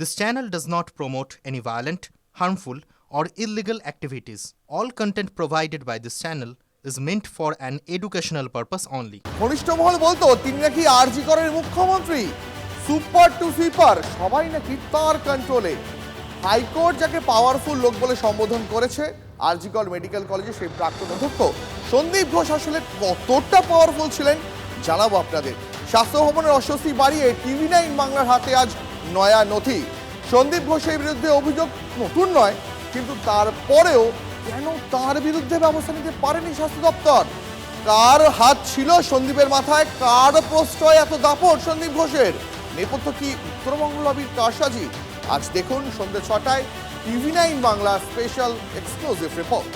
This channel does not promote any violent, harmful, or illegal activities. All content provided by this channel is meant for an educational purpose only. ঘনিষ্ঠ মহল বলতো তিনি নাকি আরজি করের মুখ্যমন্ত্রী super two sweeper সবাই নাকি তার কন্ট্রোলে হাইকোর্ট যাকে পাওয়ারফুল লোক বলে সম্বোধন করেছে আরজিকর মেডিকেল কলেজে সেই প্রাক্তন অধ্যক্ষ সন্দীপ ঘোষ আসলে কতটা পাওয়ারফুল ছিলেন জানাব আপনাদের স্বাস্থ্য ভবনের অস্বস্তি বাড়িয়ে টিভি নাইন বাংলার হাতে আজ নয়া নথি। সন্দীপ ঘোষের বিরুদ্ধে অভিযোগ নতুন নয়, কিন্তু তারপরেও কেন তার বিরুদ্ধে ব্যবস্থা নিতে পারেনি স্বাস্থ্য দপ্তর? কার হাত ছিল সন্দীপের মাথায়? কার প্রশ্রয়? এত দাপট সন্দীপ ঘোষের। নেপথ্য কি উত্তরবঙ্গ লবির কারসাজি? আজ দেখুন সন্ধ্যে ছটায় TV nine Bangla special exclusive report.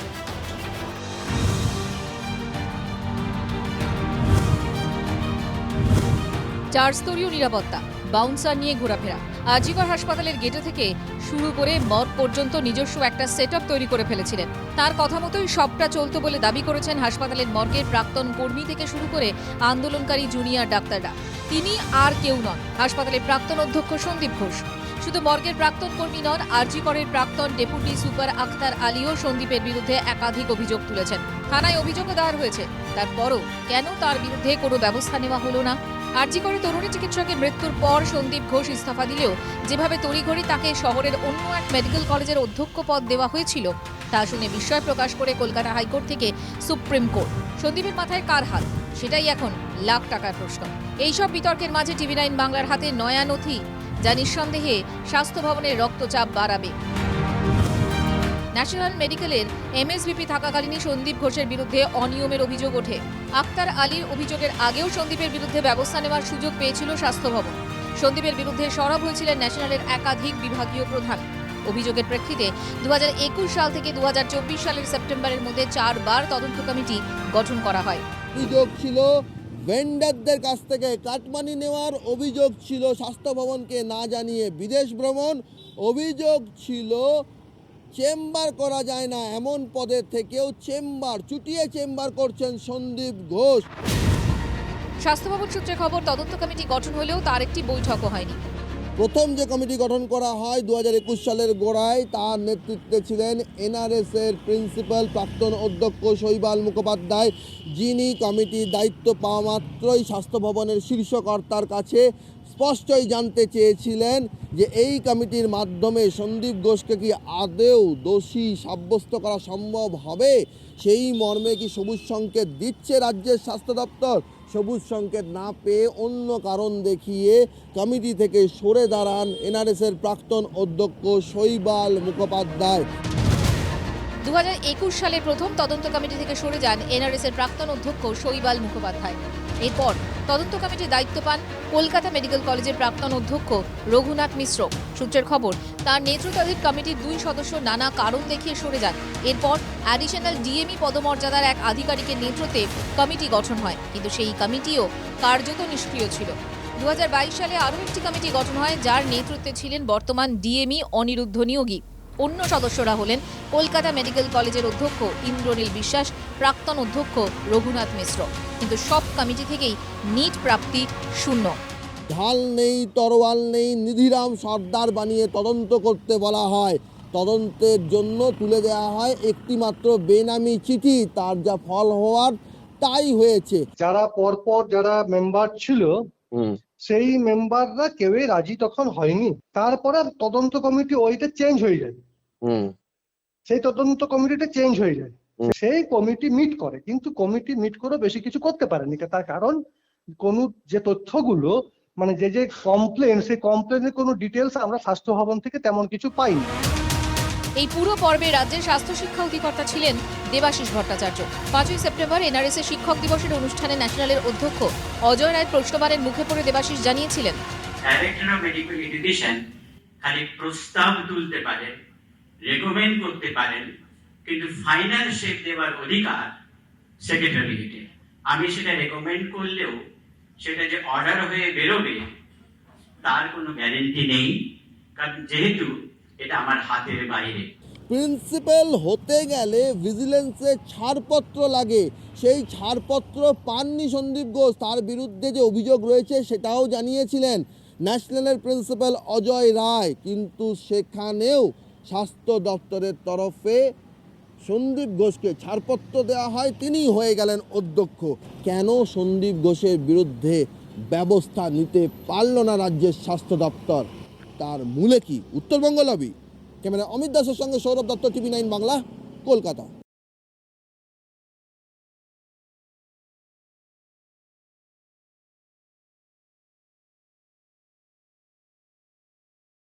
চার স্তরীয় নিরাপত্তা। বাউন্সার নিয়ে ঘোরাফেরা। আজিগড় হাসপাতালের গেটে থেকে শুরু করে মদ পর্যন্ত নিজস্ব একটা সেট তৈরি করে ফেলেছিলেন। তার কথা মতোই সবটা চলতো বলে দাবি করেছেন হাসপাতালের মর্গের প্রাক্তন কর্মী থেকে শুরু করে আন্দোলনকারী জুনিয়র ডাক্তাররা। তিনি আর কেউ নন, হাসপাতালের প্রাক্তন অধ্যক্ষ সন্দীপ ঘোষ। শুধু মর্গের প্রাক্তন কর্মী নন, আরজি করের প্রাক্তন ডেপুটি সুপার আখতার আলীও সন্দীপের বিরুদ্ধে একাধিক অভিযোগ তুলেছেন। থানায় অভিযোগও দায়ের হয়েছে, তারপরও কেন তার বিরুদ্ধে কোনো ব্যবস্থা নেওয়া হলো না? আরজি করে তরুণী চিকিৎসকের মৃত্যুর পর সন্দীপ ঘোষ ইস্তফা দিলেও যেভাবে তড়িঘড়ি তাকে শহরের অন্য এক মেডিকেল কলেজের অধ্যক্ষ পদ দেওয়া হয়েছিল, তা শুনে বিস্ময় প্রকাশ করে কলকাতা হাইকোর্ট থেকে সুপ্রিম কোর্ট। সন্দীপের মাথায় কার হাত? সেটাই এখন লাখ টাকার প্রশ্ন। এইসব বিতর্কের মাঝে টিভি নাইন বাংলার হাতে নয়া নথি, যা নিঃসন্দেহে স্বাস্থ্য ভবনের রক্তচাপ বাড়াবে। ন্যাশনাল মেডিকেলের এমএসভিপি থাকাকালীনই সন্দীপ ঘোষের বিরুদ্ধে অনিয়মের অভিযোগ ওঠে। আক্তার আলীর অভিযোগের আগেও সন্দীপের বিরুদ্ধে ব্যবস্থা নেওয়ার সুযোগ পেয়েছিল স্বাস্থ্য ভবন সন্দীপের বিরুদ্ধে সরব হয়েছিলেন ন্যাশনালের একাধিক বিভাগীয় প্রধান। অভিযোগের প্রেক্ষিতে দু হাজার একুশ সাল থেকে দু হাজার চব্বিশ সালের সেপ্টেম্বরের মধ্যে চারবার তদন্ত কমিটি গঠন করা হয়। অভিযোগ ছিল ভেন্ডারদের কাছ থেকে কাটমানি নেওয়ার অভিযোগ ছিল স্বাস্থ্য ভবনকে না জানিয়ে বিদেশ ভ্রমণ। অভিযোগ ছিল চেম্বার করা যায় না এমন পদের থেকেও চেম্বার, চুটিয়ে চেম্বার করছেন সন্দীপ ঘোষ। স্বাস্থ্য ভবন সূত্রে খবর তদন্ত কমিটি গঠন হলেও তার একটি বৈঠকও হয়নি। প্রথম যে কমিটি গঠন করা হয় দু হাজার একুশ সালের গোড়ায়, তার নেতৃত্বে ছিলেন এনআরএস এর প্রিন্সিপাল প্রাক্তন অধ্যক্ষ শৈবাল মুখোপাধ্যায়, যিনি কমিটির দায়িত্ব পাওয়া মাত্রই স্বাস্থ্য ভবনের শীর্ষকর্তার কাছে স্পষ্টই জানতে চেয়েছিলেন যে এই কমিটির মাধ্যমে সন্দীপ ঘোষকে কি আদেও দোষী সাব্যস্ত করা সম্ভব হবে? সেই মর্মে কি সবুজ সংকেত দিচ্ছে রাজ্যের স্বাস্থ্য দপ্তর? সবুজ সংকেত না পেয়ে অন্য কারণ দেখিয়ে কমিটি থেকে সরে দাঁড়ান এনআরএসের প্রাক্তন অধ্যক্ষ শৈবাল মুখোপাধ্যায়। দু হাজার একুশ সালে প্রথম তদন্ত কমিটি থেকে সরে যান এনআরএস এর প্রাক্তন অধ্যক্ষ শৈবাল মুখোপাধ্যায়। এরপর তদন্ত কমিটির দায়িত্ব পান কলকাতা মেডিকেল কলেজের প্রাক্তন অধ্যক্ষ রঘুনাথ মিশ্র। সূত্রের খবর, তার নেতৃত্বাধীন কমিটির দুই সদস্য নানা কারণ দেখিয়ে সরে যান। এরপর অ্যাডিশনাল ডিএমই পদমর্যাদার এক আধিকারিকের নেতৃত্বে কমিটি গঠন হয়। কিন্তু সেই কমিটিও কার্যত নিষ্ক্রিয় ছিল। দু হাজার বাইশ সালে আরও একটি কমিটি গঠন হয়, যার নেতৃত্বে ছিলেন বর্তমান ডিএমই অনিরুদ্ধ নিয়োগী। অন্য সদস্যরা হলেন কলকাতা মেডিকেল কলেজের অধ্যক্ষ ইন্দ্রনীল বিশ্বাস প্রাক্তন অধ্যক্ষ রঘুনাথ মিশ্র। কিন্তু সব কমিটি থেকেই নিট প্রাপ্তি শূন্য। ঢাল নেই তরোয়াল নেই নিধিরাম সর্দার বানিয়ে তদন্ত করতে বলা হয়। তদন্তের জন্য তুলে দেওয়া হয় একটি মাত্র বেনামি চিঠি তার যা ফল হওয়ার তাই হয়েছে। যারা পরপর যারা মেম্বার ছিল সেই মেম্বাররা কেউই রাজি তখন হয়নি। তারপরে তদন্ত কমিটি ওইটা চেঞ্জ হয়ে যায়। সেই তদন্ত কমিটিটা চেঞ্জ হয়ে যায়। সেই কমিটি মিট করে কিন্তু কমিটি মিট করে বেশি কিছু করতে পারেনি। তার কারণ কোন যে তথ্যগুলো মানে যে যে কমপ্লেন সেই কমপ্লেনের কোনো ডিটেলস আমরা স্বাস্থ্য ভবন থেকে তেমন কিছু পাইনি। এই পুরো পর্বে রাজ্যের স্বাস্থ্য শিক্ষা অধিকর্তা ছিলেন দেবাশিস ভট্টাচার্য। পাঁচই সেপ্টেম্বর এনআরএস এর শিক্ষক দিবসের অনুষ্ঠানে ন্যাশনালের অধ্যক্ষ অজয় রায়ের প্রশ্নবারের মুখে পড়ে দেবাশিস জানিয়েছিলেন খালি প্রস্তাব তুলতে পারেন রেকমেন্ড করতে পারেন, কিন্তু ফাইনাল শেপ দেওয়ার অধিকার সেক্রেটারিয়েটের আমি সেটা রেকমেন্ড করলেও সেটা যে অর্ডার হয়ে বেরোবে, তার কোনো গ্যারেন্টি নেই। কারণ যেহেতু এটা আমার হাতের বাইরে প্রিন্সিপাল হতে গেলে ভিজিলেন্সের ছাড়পত্র লাগে। সেই ছাড়পত্র পাননি সন্দীপ ঘোষ। তার বিরুদ্ধে যে অভিযোগ রয়েছে সেটাও জানিয়েছিলেন ন্যাশনালের প্রিন্সিপাল অজয় রায়। কিন্তু সেখানেও স্বাস্থ্য দপ্তরের তরফে সন্দীপ ঘোষকে ছাড়পত্র দেওয়া হয়। তিনি হয়ে গেলেন অধ্যক্ষ। কেন সন্দীপ ঘোষের বিরুদ্ধে ব্যবস্থা নিতে পারল না রাজ্যের স্বাস্থ্য দপ্তর? তার মূলে কি? উত্তরবঙ্গ লবি। ক্যামেরা অমিত দাসের সঙ্গে সৌরভ দত্ত, টিভি নাইন বাংলা, কলকাতা।